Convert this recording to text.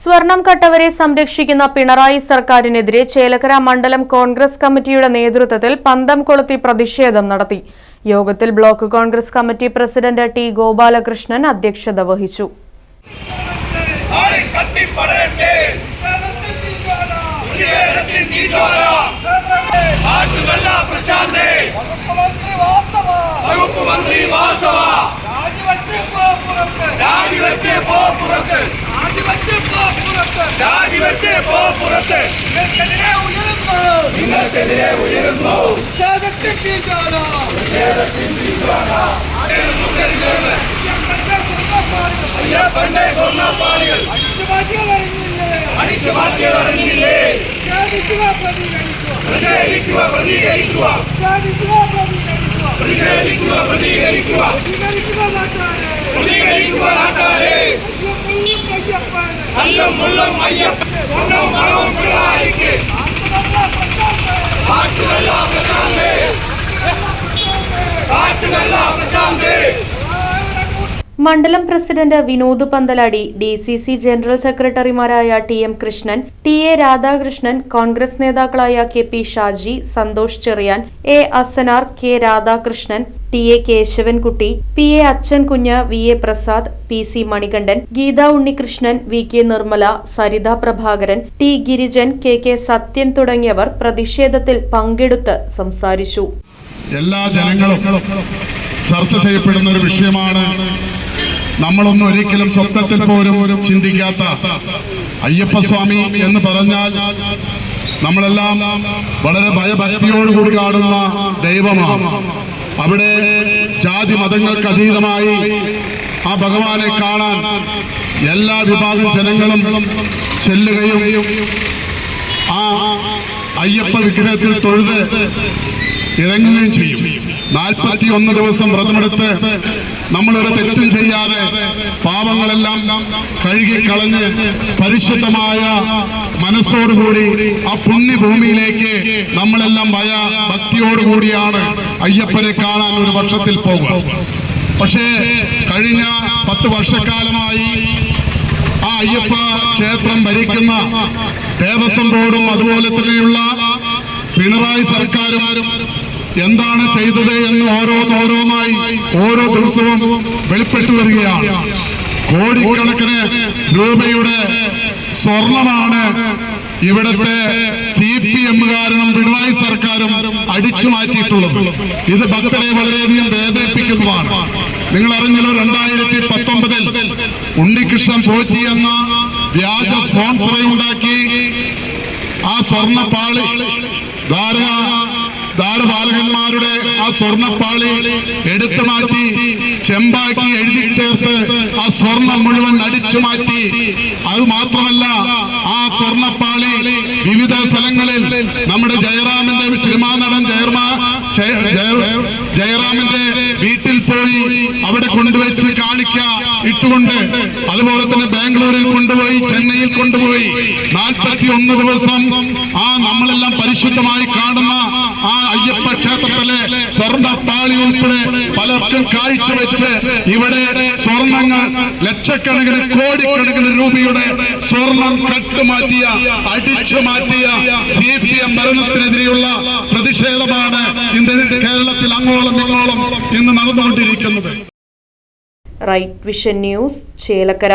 സ്വർണം കട്ടവരെ സംരക്ഷിക്കുന്ന പിണറായി സർക്കാരിനെതിരെ ചേലക്കര മണ്ഡലം കോൺഗ്രസ് കമ്മിറ്റിയുടെ നേതൃത്വത്തിൽ പന്തം കൊളുത്തി പ്രതിഷേധം നടത്തി. യോഗത്തിൽ block Congress committee president T Gopalakrishnan അധ്യക്ഷത വഹിച്ചു. പുറത്ത് നിങ്ങൾക്കെതിരെ ഉയരുന്നു അയ്യപ്പന്റെ സ്വർണ്ണപ്പാളികൾ അടിച്ചു മാറ്റിയതറിഞ്ഞില്ലേ പ്രതിഷേധിക്കുക പ്രതികരിക്കുക പ്രതിഷേധിക്കുക പ്രതികരിക്കുക പ്രതികരിക്കുക നാട്ടാരെ കല്ലും മുള്ളും അയ്യപ്പൻ പൊന്നും മണവും പിള്ളാരിക്ക് കാറ്റുകല്ല പ്രശാന്തേ കാറ്റുകല്ല പ്രശാന്തേ മണ്ഡലം president Vinod Panthaladi D C C general സെക്രട്ടറിമാരായ T M Krishnan T A Radhakrishnan Congress നേതാക്കളായ K P Shaji Santhosh Cheriyan A Asanar K Radhakrishnan T. A. Keshavankutty P. A. Achan Kunju V. A. Prasad P. C. Manikandan Geetha Unnikrishnan V. K. Nirmala Saritha Prabhakaran T. Girijan K. K. Sathyan തുടങ്ങിയവർ പ്രതിഷേധത്തിൽ പങ്കെടുത്ത് സംസാരിച്ചു. എല്ലാ ജനങ്ങളും ചർച്ച ചെയ്യപ്പെടുന്ന ഒരു വിഷയമാണ് നമ്മളൊന്നും ഒരിക്കലും സ്വപ്നത്തിൽ പോലും ചിന്തിക്കാത്ത അയ്യപ്പസ്വാമി എന്ന് പറഞ്ഞാൽ നമ്മളെല്ലാം വളരെ ഭയഭക്തിയോടുകൂടി കാണുന്ന ദൈവമാണ്. അവിടെ ജാതി മതങ്ങൾക്ക് അതീതമായി ആ ഭഗവാനെ കാണാൻ എല്ലാ വിഭാഗം ജനങ്ങളും ചെല്ലുകയും ആ അയ്യപ്പ വിഗ്രഹത്തിൽ തൊഴുത് ഇറങ്ങുകയും ചെയ്യും. നാൽപ്പത്തി ഒന്ന് ദിവസം വ്രതമെടുത്ത് നമ്മളൊരു തെറ്റും ചെയ്യാതെ പാപങ്ങളെല്ലാം കഴുകിക്കളഞ്ഞ് പരിശുദ്ധമായ മനസ്സോടുകൂടി ആ പുണ്യഭൂമിയിലേക്ക് നമ്മളെല്ലാം ഭയ ഭക്തിയോടുകൂടിയാണ് അയ്യപ്പനെ കാണാൻ ഒരു വർഷത്തിൽ പോകുക. പക്ഷേ കഴിഞ്ഞ പത്ത് വർഷക്കാലമായി ആ അയ്യപ്പ ക്ഷേത്രം ഭരിക്കുന്ന ദേവസ്വം ബോർഡും അതുപോലെ തന്നെയുള്ള പിണറായി സർക്കാരും എന്താണ് ചെയ്തത് എന്ന് ഓരോന്നോരോന്നായി ഓരോ ദിവസവും വെളിപ്പെട്ടു വരികയാണ്. കോടിക്കണക്കിന് രൂപയുടെ സ്വർണമാണ് ഇവിടുത്തെ സി പി എമ്മുകാരനും പിണറായി സർക്കാരും അടിച്ചു മാറ്റിയിട്ടുള്ളത്. ഇത് ഭക്തരെ വളരെയധികം വേദനിപ്പിക്കുന്നതാണ്. നിങ്ങൾ അറിഞ്ഞല്ലോ രണ്ടായിരത്തി പത്തൊമ്പതിൽ ഉണ്ണികൃഷ്ണൻ പോറ്റി എന്ന വ്യാജ സ്പോൺസറെ ഉണ്ടാക്കി ആ സ്വർണ പാളി ദ്വാരക ദ്വാരപാലകന്മാരുടെ ആ സ്വർണപ്പാളി എടുത്തു മാറ്റി ചെമ്പാക്കി എഴുതി ചേർത്ത് ആ സ്വർണം മുഴുവൻ അടിച്ചു മാറ്റി. അത് മാത്രമല്ല ആ സ്വർണപ്പാളി വിവിധ സ്ഥലങ്ങളിൽ നമ്മുടെ ജയറാമിന്റെ സിനിമാ നടൻ ജയർമാ ജയ- ജയ- ജയറാമിന്റെ വീട്ടിൽ പോയി അവിടെ കൊണ്ടുവച്ച് കാണിക്ക ഇട്ടുകൊണ്ട് അതുപോലെ തന്നെ ബാംഗ്ലൂരിൽ കൊണ്ടുപോയി ചെന്നൈയിൽ കൊണ്ടുപോയി. നാൽപ്പത്തി ഒന്ന് ദിവസം ആ നമ്മളെല്ലാം പരിശുദ്ധമായി കാണുന്ന സ്വർണപ്പാളി ഉൾപ്പെടെ പലർക്കും കാഴ്ചവെച്ച് ഇവിടെ സ്വർണങ്ങൾ ലക്ഷക്കണക്കിന് കോടിക്കണക്കിന് രൂപയുടെ സ്വർണം കട്ടുമാറ്റിയ അടിച്ചു മാറ്റിയ സി പി എം ഭരണത്തിനെതിരെയുള്ള പ്രതിഷേധമാണ് ഇന്ന് കേരളത്തിൽ അങ്ങോളം ഇങ്ങോളം ഇന്ന് നടന്നുകൊണ്ടിരിക്കുന്നത്. Right vision news Chelakkara.